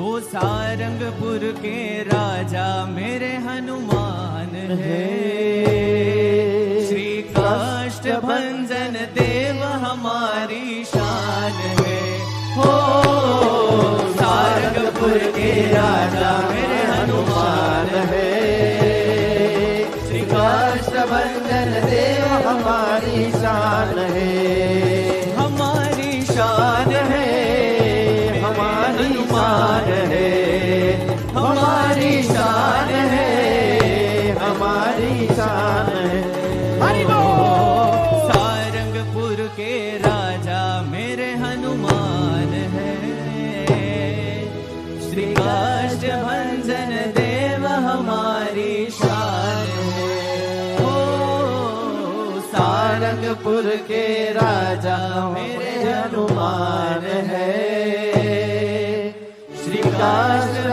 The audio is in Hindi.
हो सारंगपुर के राजा मेरे हनुमान है। श्री काष्ट भंजन देव हमारी शान है। हो सारंगपुर के राजा मेरे हनुमान है। श्री काष्ट भंजन देव हमारी शान है। हमारी शान है हमारी शान है हमारी शान है। सारंगपुर के राजा मेरे हनुमान है। श्री काष्ट भंजन देव हमारी शान है। ओ सारंगपुर के राजा मेरे हनुमान है। श्री काष्ट भंजन